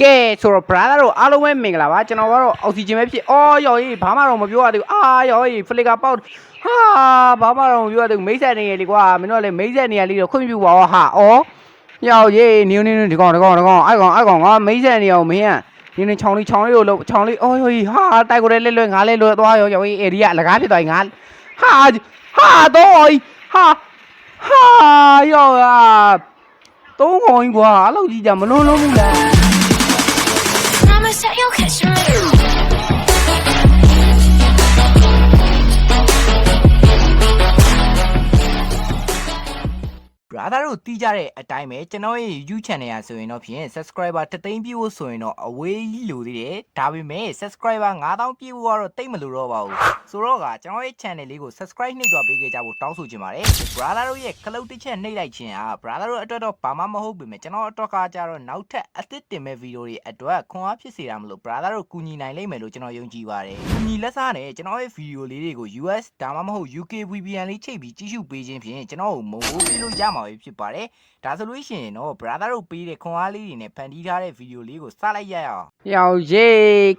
ကဲဆိုတော့ brother တို့အားလုံးပဲမင်္ဂလာပါကျွန်တော်ကတော့အောက်ဆီဂျင်ပဲဖြစ်အော်ရော်ကြီးဘာမှတော့မပြောရသေးဘူးအာရော်ကြီးဖလစ်ကာပေါက်ဟာဘာမှတော့မပြောရသေးဘူးမိတ်ဆက်နေရလေကွာမင်းတို့ကလည်းမိတ်ဆက်နေရလေးတော့ခွင့်ပြုပါဦးဟာအော်ရော်ကြီးနင်းနင်းဒီကောင်ဒီကောင်ဒီကောင်အဲ့ကောင်အဲ့ကောင်ငါမိတ်ဆက်နေအောင်မင်းကနင်းနင်းချောင်းလေးချောင်းလေးကိုလို့ချောင်းလေးအော်ရော်ကြီးဟာတိုက်ကိုလည်းလဲလွဲငါလဲလွဲသွားရော်ရော်ကြီးအေဒီကအလကားဖြစ်သွားရင်ငါဟာဟာတော့ဟာဟာရော်อ่ะသုံးကောင်ကြီးကွာအဲ့လိုကြီးကြမလုံးလုံးဘူးလား tell you'll catch me. Brother တို့တီးကြတဲ့အတိုင်းပဲကျွန်တော်ရဲ့ YouTube channel ရဆိုရင်တော့ဖြင့် subscriber တသိန်းပြည့်ဖို့ဆိုရင်တော့အဝေးကြီးလိုသေးတယ်ဒါပေမဲ့ subscriber 9000ပြည့်ဖို့ကတော့တိတ်မလိုတော့ပါဘူးဆိုတော့ကကျွန်တော်ရဲ့ channel လေးကို subscribe နှိပ်သွားပေးခဲ့ကြဖို့တောင်းဆိုချင်ပါတယ် brother တို့ရဲ့ခလုတ်တစ်ချက်နှိပ်လိုက်ခြင်းဟာ brother တို့အတွက်တော့ဘာမှမဟုတ်ပေမဲ့ကျွန်တော်အတွက်ကကြတော့နောက်ထပ်အသစ်တင်မဲ့ဗီဒီယိုတွေအတွက်ခွန်အားဖြစ်စေတာမလို့ brother တို့ကူညီနိုင်လိမ့်မယ်လို့ကျွန်တော်ယုံကြည်ပါတယ်ကူညီလက်စားနဲ့ကျွန်တော်ရဲ့ဗီဒီယိုလေးတွေကို US ဒါမှမဟုတ် UK VPN လေးချိန်ပြီးကြည့်ရှုပေးခြင်းဖြင့်ကျွန်တော်ကိုမုံမိုးပေးလို့ရမှာပဲဖြစ်ပါတယ်ဒါဆိုလို့ရှိရင်တော့ brother တို့ပေးတဲ့ခွန်အားလေးတွေနဲ့ဖန်တီးထားတဲ့ဗီဒီယိုလေးကိုစလိုက်ရအောင်ယောက်ရေ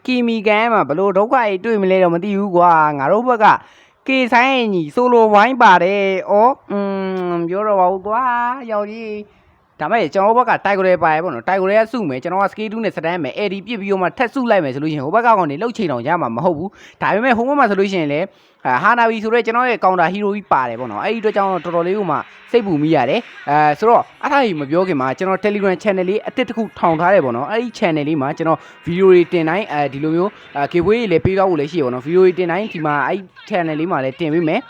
ကီမီကန်မှာဘလို့ဒုက္ခကြီးတွေ့မလဲတော့မသိဘူးကွာငါတို့ဘက်ကကေဆိုင်ညီဆိုလိုဝိုင်းပါတယ်ဩอืมပြောတော့ပါဘူးကွာယောက်ကြီး ဒါမဲ့ကျွန်တော်ဘက်ကတိုက်ကိုရဲပါတယ်ပေါ့နော်တိုက်ကိုရဲကစုမယ်ကျွန်တော်ကစကေးတူးနဲ့စတန်းမယ်အေဒီပြစ်ပြီးတော့မှထက်စုလိုက်မယ်ဆိုလို့ရှိရင်ဟိုဘက်ကကောင်နေလှုပ်ချိန်အောင်ရမှာမဟုတ်ဘူးဒါပေမဲ့ဟိုဘက်မှာဆိုလို့ရှိရင်လေဟာနာဘီဆိုတော့ကျွန်တော်ရဲ့ကောင်တာဟီးရိုကြီးပါတယ်ပေါ့နော်အဲ့ဒီအတွက်ကြောင့်တော့တော်တော်လေးကိုမှစိတ်ပူမိရတယ်အဲဆိုတော့အဲ့ဒါကြီးမပြောခင်မှာကျွန်တော် Telegram channel လေးအတစ်တစ်ခုထောင်ထားတယ်ပေါ့နော်အဲ့ဒီ channel လေးမှာကျွန်တော်ဗီဒီယိုတွေတင်တိုင်းအဲဒီလိုမျိုးအဲ giveaway တွေလည်းပေးတော့ဖို့လည်းရှိရပေါ့နော်ဗီဒီယိုတွေတင်တိုင်းဒီမှာအဲ့ channel လေးမှာလည်းတင်ပေးမယ်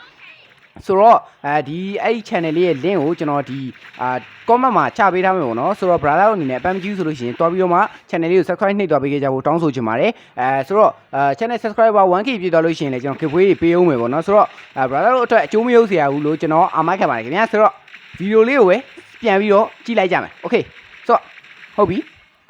ဆိုတော့အဲဒီအဲ့ဒီ channel လေးရဲ့ link ကိုကျွန်တော်ဒီအာ comment မှာချပေးထားမယ်ပေါ့နော်ဆိုတော့ brother တို့အနေနဲ့ spam ကြီးဆိုလို့ရှိရင်တွားပြီးတော့မှ channel လေးကို subscribe နှိပ်တွားပေးခဲ့ကြဖို့တောင်းဆိုချင်ပါတယ်အဲဆိုတော့အာ channel subscriber 1k ပြည့်သွားလို့ရှိရင်လည်းကျွန်တော် giveaway တွေပေးအောင်မယ်ပေါ့နော်ဆိုတော့အာ brother တို့အတွက်အကျိုးမရုပ်เสียဘူးလို့ကျွန်တော်အာမခံပါတယ်ခင်ဗျာဆိုတော့ဗီဒီယိုလေးကိုပဲပြန်ပြီးတော့ကြည့်လိုက်ကြမယ် okay ဆိုတော့ဟုတ်ပြီ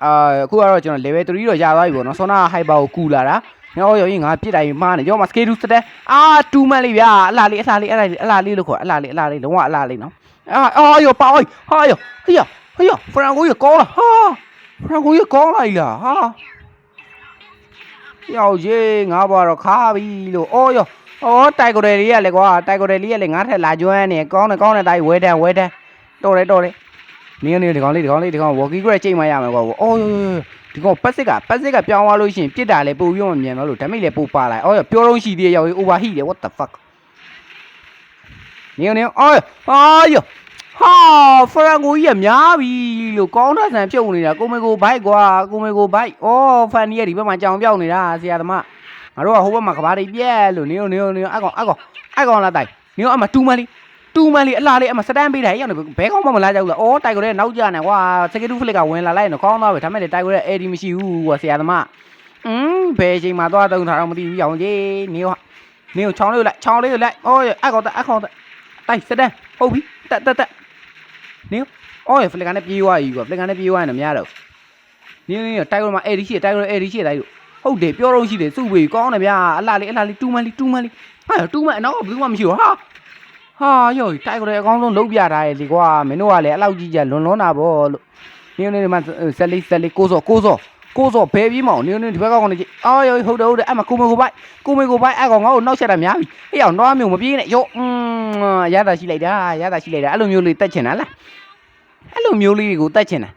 အာအခုကတော့ကျွန်တော် level 3တော့ရသွားပြီပေါ့နော်ဆောနာ hyper ကိုကူလာတာ ညောရောရင်ငါပြစ်တိုင်းမှားနေရောမှာ scale စတဲ့အာ2မှန်လေးဗျာအလားလေးအလားလေးအလားလေးအလားလေးလို့ခေါ်အလားလေးအလားလေးလုံးဝအလားလေးနော်အာအော်ယောပါအိုးဟာယောဟေးယောဟေးယောဖရန်ကိုရကောလာဟာဖရန်ကိုရကောလာလာဟာယောရေးငါဘာတော့ခါပြီလို့အော်ယောအော်တိုက်ကိုတယ်လေးရလေကွာတိုက်ကိုတယ်လေးရလေငါထက်လာကျွမ်းနေကောင်းတယ်ကောင်းတယ်တိုက်ဝဲတန်းဝဲတန်းတော်တယ်တော်တယ် နင်းနေဒီကောင်လေးဒီကောင်လေးဒီကောင်ဝေါ်ကီကရက်ချိန်မရမယ်ကွာအော်ယောယောဒီကောင်ပတ်စစ်ကပတ်စစ်ကပြောင်းသွားလို့ရှိရင်ပြစ်တာလေပို့ပြီးမှမြန်တော့လို့ဓာမိလေပို့ပါလိုက်အော်ယောပြောတော့ရှိသေးရဲ့ယော overheat တယ် what the fuck နေနေအော်အာယောဟာဖရန်ကိုကြီးကများပြီလို့ကောင်းတဲ့ဆန်ပြုတ်နေတာကိုမေကိုဘိုက်ကွာကိုမေကိုဘိုက်အော်ဖန်နီရဲ့ဒီဘက်မှာကြောင်ပြောက်နေတာဆရာသမားငါတို့ကဟိုဘက်မှာကဘာတွေပြက်လို့နေနေနေအကောင်အကောင်အကောင်လာတိုင်နေအမတူမလေး တူမလေးအလားလေးအမစတန်ပေးတယ်ရောက်နေဘဲကောင်းမှမလာကြဘူးလားအော်တိုက်ကိုတဲ့နောက်ကြနေကွာစကေတူဖလစ်ကဝင်လာလိုက်နော်ကောင်းတော့ပဲဒါမဲ့လေတိုက်ကိုတဲ့အေဒီမရှိဘူးကွာဆရာသမားอืมဘယ်ချိန်မှာသွားတုံးထားတော့မသိဘူးရောင်ကြီးနေဟနေချောင်းလေးလိုက်ချောင်းလေးလိုက်အော်အကောင်အကောင်တိုက်စတဲ့ဟုတ်ပြီတက်တက်တက်နင်းအော်ရဖလက်ကနေပြေးသွားပြီကွာဖလက်ကနေပြေးသွားရင်တော့မရတော့နင်းနင်းတိုက်တော့မှအဲ့ဒီရှိတိုက်တော့အဲ့ဒီရှိတိုက်လို့ဟုတ်တယ်ပြောတော့ရှိတယ်စုဝေကောင်းတယ်ဗျာအလားလေးအလားလေးတူးမလေးတူးမလေးဟာတူးမအနောက်ကဘယ်သူမှမရှိဘူးဟာ ဟာယောတိုက်ကြတယ်အကောင်းဆုံးလုံးပြထားရဲ့လေကွာမင်းတို့ကလည်းအဲ့လောက်ကြီးကြလွန်လွန်းတာဗောလို့နင်းနင်းဒီမှာဆက်လေးဆက်လေးကိုစောကိုစောကိုစောဘဲပြေးမအောင်နင်းနင်းဒီဘက်ကောင်နေကြည့်အော်ယောဟုတ်တယ်ဟုတ်တယ်အဲ့မှာကိုမေကိုပိုက်ကိုမေကိုပိုက်အဲ့ကောင်ငါ့ကိုနောက်ဆက်တာများပြီအေးအောင်တော့မျိုးမပြေးနဲ့ယောอืมရတာရှိလိုက်တာရတာရှိလိုက်တာအဲ့လိုမျိုးလေးတက်ချင်တာလားအဲ့လိုမျိုးလေးတွေကိုတက်ချင်တာ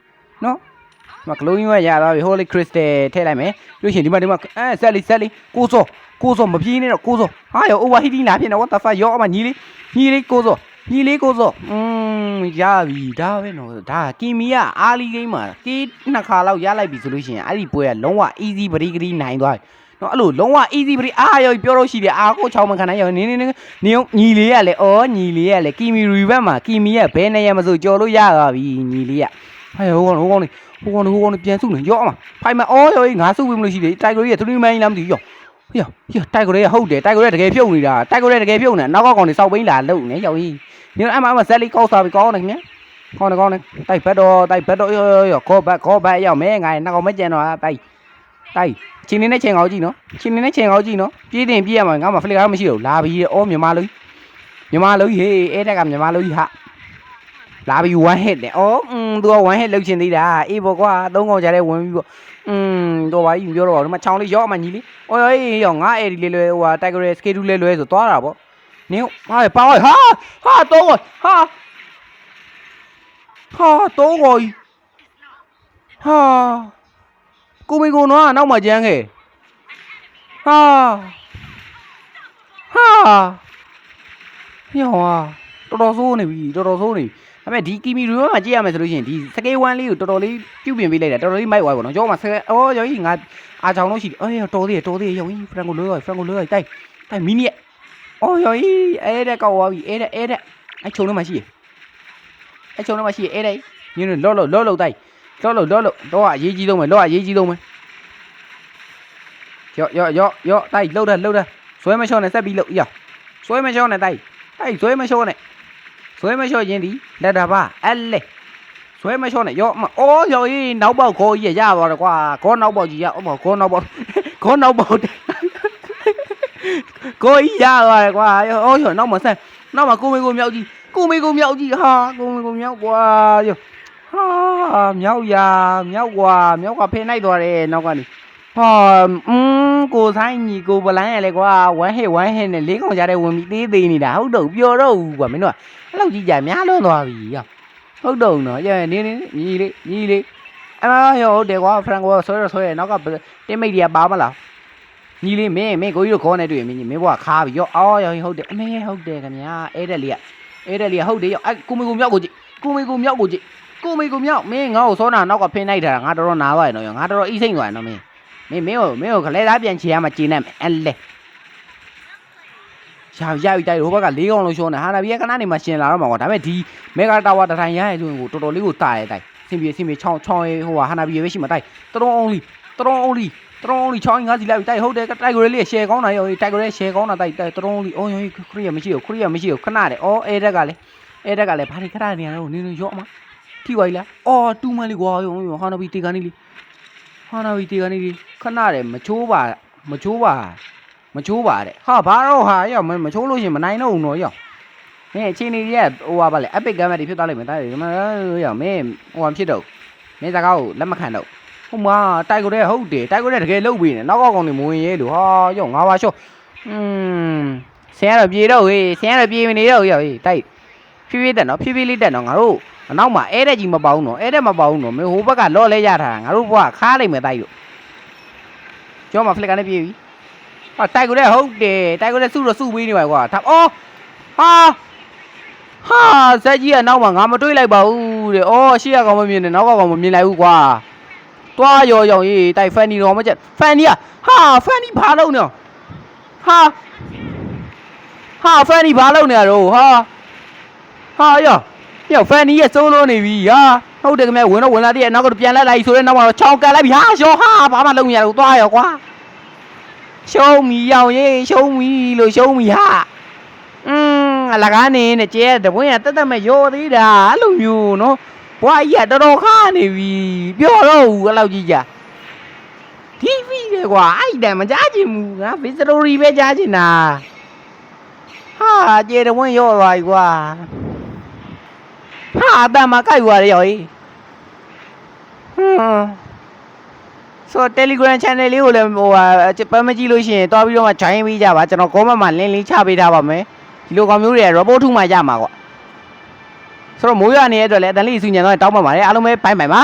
နော်ဒီမှာဂလိုးင်းကရသွားပြီ holy crystal ထည့်လိုက်မယ်ပြီးရှင်ဒီမှာဒီမှာအဲဆက်လီဆက်လီကိုစော ကိုစောမပြေးနဲ့တော့ကိုစောဟာရော overheating လာဖြစ်နေ what the fuck ရောအမညီလေးညီလေးကိုစောညီလေးကိုစောอืมရပြီဒါပဲနော်ဒါကီမီကအာလီဂိမ်းမှာကေးနှစ်ခါလောက်ရလိုက်ပြီဆိုလို့ရှိရင်အဲ့ဒီပွဲကလုံးဝ easy ပရိကတိနိုင်သွားပြီနော်အဲ့လိုလုံးဝ easy ပရိအာရောပြောလို့ရှိတယ်အာကိုချောင်းမခံနိုင်ရောနင်းနင်းနင်းနင်းညီလေးကလည်းအော်ညီလေးကလည်းကီမီရီဘက်မှာကီမီကဘဲနေရမစိုးကြော်လို့ရသွားပြီညီလေးကဟဲ့ဟိုကောင်ဟိုကောင်နေဟိုကောင်နေဟိုကောင်နေပြန်စုနေရော့အမဖိုင်မအော်ရောငါစုပြီးမလို့ရှိတယ်တိုက်ကိုကြီးက3မိုင်းလားမသိဘူးရော ဟေ့ဟေ့တိုက်ကိုကြီးကဟုတ်တယ်တိုက်ကိုကြီးကတကယ်ဖြုတ်နေတာတိုက်ကိုကြီးကတကယ်ဖြုတ်နေတာနောက်ကကောင်နေစောက်ပိန်းလာလုံနေရောက်ကြီးညအမအမဇက်လီကောက်စားပြီးကောင်းနေခင်ဗျကောင်းနေကောင်းနေတိုက်ဘက်တော့တိုက်ဘက်တော့ရောရောရောခေါ်ဘက်ခေါ်ဘက်ရောက်မဲငါနောက်ကောင်မကြံတော့တိုက်တိုက် ချင်းနေနဲ့ချင်းကောက်ကြည့်နော်ချင်းနေနဲ့ချင်းကောက်ကြည့်နော်ပြေးတင်ပြေးရမှာငါမှဖလစ်ကားမရှိတော့လာပြီအော်မြန်မာလူကြီးမြန်မာလူကြီးဟေးအဲတက်ကမြန်မာလူကြီးဟာ လာပြီး one hit နဲ့အော်อืม तू က one hit လောက်ချင်သေးတာအေးပေါ့ကွာသုံးကောင်ကြတဲ့ဝင်ပြီးပေါ့ อืมတော့ပါကြီးပြောတော့ပါဒီမှာချောင်းလေးရော့အမှညီလေးအော်အေးရောငါအဲ့ဒီလေးလွယ်ဟိုဟာ tiger schedule လေးလွယ်ဆိုသွားတာပေါ့နင်းဟာပါဟာဟာတော့ဟာဟာတော့ကိုဟာကိုမီကိုနော်နောက်မှကျန်းခဲ့ဟာဟာညောဟာ တော်တော်ဆိုးနေပြီတော်တော်ဆိုးနေပြီဒါပေမဲ့ဒီကီမီရိုးမှာကြည့်ရမယ်ဆိုလို့ရှိရင်ဒီစကေး1လေးကိုတော်တော်လေးပြုတ်ပြင်ပေးလိုက်တာတော်တော်လေးမိုက်သွားပါတော့ကျောင်းမှာစကေးအော်ရောကြီးငါအားချောင်းလို့ရှိတယ်အေးတော်သေးတယ်တော်သေးတယ်ရောကြီးဖရန်ကိုလွဲရောဖရန်ကိုလွဲရောတိုက်တိုက်မီနီရဲ့အော်ရောကြီးအဲ့တဲ့ကောက်သွားပြီအဲ့တဲ့အဲ့တဲ့အဲ့ချုံထဲမှာရှိရအဲ့ချုံထဲမှာရှိရအဲ့တဲ့ညနေလော့လော့လော့လော့တိုက်လော့လော့လော့လော့တော့အရေးကြီးဆုံးပဲလော့အရေးကြီးဆုံးပဲရော့ရော့ရော့ရော့တိုက်လှုပ်တယ်လှုပ်တယ်ဆွဲမချောနဲ့ဆက်ပြီးလှုပ်ရဆွဲမချောနဲ့တိုက်အဲ့ဆွဲမချောနဲ့ ဆွဲမလျှော့ခြင်းဒီလက်တာပါအဲ့လေဆွဲမလျှော့နဲ့ရောမအော်ရောအေးနောက်ပေါက်ခေါ်ကြီးရရသွားတယ်ကွာခေါနောက်ပေါက်ကြီးရအမခေါနောက်ပေါက်ခေါနောက်ပေါက်ကိုကြီးရသွားတယ်ကွာအော်ရောနောက်မဆက်နောက်မကိုမေကိုမြောက်ကြီးကိုမေကိုမြောက်ကြီးဟာကိုမေကိုမြောက်ကွာရောဟာမြောက်ရမြောက်ကွာမြောက်ကဖေးနိုင်သွားတယ်နောက်ကနေ ဟာอืมကိုဆိုင်ညီကိုပလိုင်းရလေကွာ1 hit 1 hit နဲ့လေးကောင်ကြတဲ့ဝင်ပြီးသေးသေးနေတာဟုတ်တော့ပျော်တော့ဘူးကွာမင်းတို့ကအဲ့လောက်ကြီးကြများလွန်းသွားပြီရောဟုတ်တော့နော်ကျနေနေညီလေးညီလေးအမရောဟုတ်တယ်ကွာဖရန်ကိုဆွဲရဆွဲရနောက်ကတင်မိတ်တွေကပါမလားညီလေးမင်းမင်းကိုကြီးတို့ခေါ်နေတွေ့မင်းကြီးမင်းဘွားခါပြီရောအော်ရောဟုတ်တယ်အမေဟုတ်တယ်ခင်ဗျာအဲ့တဲ့လေးကအဲ့တဲ့လေးကဟုတ်တယ်ရောအဲ့ကိုမေကိုမြောက်ကိုကြည့်ကိုမေကိုမြောက်ကိုကြည့်ကိုမေကိုမြောက်မင်းငါ့ကိုစောနာနောက်ကဖင်းလိုက်တာငါတော်တော်နာသွားရနော်ရောငါတော်တော်အီးစိမ့်သွားရနော်မင်း မင်းမင်းကိုမင်းကိုခလဲသားပြန်ချေရမှာကျင်းနေမယ်အဲ့လေရရပြီတိုက်ရိုဘက်က၄កောင်းလုံးရှုံးနေဟာနာဘီကခဏနေမှရှင်လာတော့မှာကွာဒါပေမဲ့ဒီမေဂါတာဝါတထိုင်ရရဲဆိုရင်ကိုတော်တော်လေးကိုတာရဲတိုက်စင်ပြေစင်ပြေချောင်းချောင်းရဲဟိုဟာနာဘီရဲ့ပဲရှိမှာတိုက်တရုံအောင်လီတရုံအောင်လီတရုံအောင်လီချောင်းငါးစီလိုက်ပြီတိုက်ဟုတ်တယ်တိုက်ကိုလေးရှယ်ကောင်းတာရောတိုက်ကိုလေးရှယ်ကောင်းတာတိုက်တိုက်တရုံအောင်လီအော်ယောခရီးရမရှိဘူးခရီးရမရှိဘူးခဏတယ်အော်အဲတက်ကလည်းအဲတက်ကလည်းဘာတွေခဏနေရတော့နင်းနေရော့မှာထိပါ ਈ လားအော်တူမလေးကွာယောဟာနာဘီတေကန်နီလီ ဟာနာဘီတေကန်နီလီခဏတယ်မချိုးပါမချိုးပါမချိုးပါတဲ့ဟာဘာတော့ဟာရောမမချိုးလို့ရှရင်မနိုင်တော့ဘူးနော်ရောမင်းအချင်းကြီးရဲ့ဟိုဟာပါလေ epic game တွေဖြစ်သွားလိမ့်မယ်တားတယ်မရောမင်းဟိုဟာဖြစ်တော့မင်းစကားကိုလက်မခံတော့ဟုတ်မှာတိုက်ကိုတဲ့ဟုတ်တယ်တိုက်ကိုတဲ့တကယ်လုတ်ပြီးနေနောက်ကောက်ကောင်တွေမဝင်ရဲလို့ဟာရောငါပါရှော့อืมဆင်းရတော့ပြေတော့ဟေးဆင်းရတော့ပြေမနေတော့ရောဟေးတိုက်ဖြည်းဖြည်းတက်နော်ဖြည်းဖြည်းလေးတက်နော်ငါတို့ အနောက်မှာအဲတဲ့ကြီးမပေါင်းနော်အဲတဲ့မပေါင်းနော်မင်းဟိုဘက်ကလော့လဲရထားတာငါတို့ဘကခါလိုက်မယ်တိုက်လို့ကျောင်းမှာဖလစ်ကနေပြေးပြီဟာတိုက်ကိုလည်းဟုတ်တယ်တိုက်ကိုလည်းစုတော့စုပေးနေပါကွာထားအော်ဟာဟာဇက်ကြီးကနောက်မှာငါမတွေးလိုက်ပါဘူးတဲ့အော်ရှေ့ကကောင်မမြင်နဲ့နောက်ကကောင်မမြင်လိုက်ဘူးကွာတွားရော်ရောင်ရေးတိုက်ဖန်နီတော့မချက်ဖန်နီကဟာဖန်နီဘာလုပ်နေဟာဟာဖန်နီဘာလုပ်နေရတော့ဟာဟာယော ယောဖန်နီရဲ့စိုးလို့နေပြီဟာဟုတ်တယ်ခင်ဗျဝင်တော့ဝင်လာတဲ့နောက်ကတော့ပြန်လက်လိုက်ဆိုတဲ့နောက်မှာတော့ချောင်းကန်လိုက်ပြီဟာရောဟာဘာမှလုပ်မရဘူးတွားရောကွာရှုံးမီရောင်ရေးရှုံးမီလို့ရှုံးမီဟာอืมအလကားနေနဲ့ကျဲတပွင့်ကတက်တက်မဲ့ရောသေးတာအဲ့လိုမျိုးနော်ဘွားကြီးကတော်တော်ခါနေပြီပြောတော့ဘူးအဲ့လောက်ကြီးကြာဒီဗီလေကွာအဲ့တန်မကြားချင်ဘူးငါဗီစတိုရီပဲကြားချင်တာဟာကျဲတပွင့်ရောသွားပြီကွာ ဟာအတန်မကိုက်သွားတယ်ရောဟေးဟွန်းဆိုတော့ Telegram channel လေးကိုလည်းဟိုဟာပန်းမကြည့်လို့ရှိရင်တွားပြီးတော့မှ join ပေးကြပါကျွန်တော် comment မှာ link လေးချပေးထားပါမယ်ဒီလိုကောင်မျိုးတွေ robot ထုမှရမှာကွာဆိုတော့မိုးရွာနေတဲ့အတွက်လည်းအတန်လေးစုညံတော့တောင်းပန်ပါတယ်အားလုံးပဲဘိုင်ဘိုင်ပါ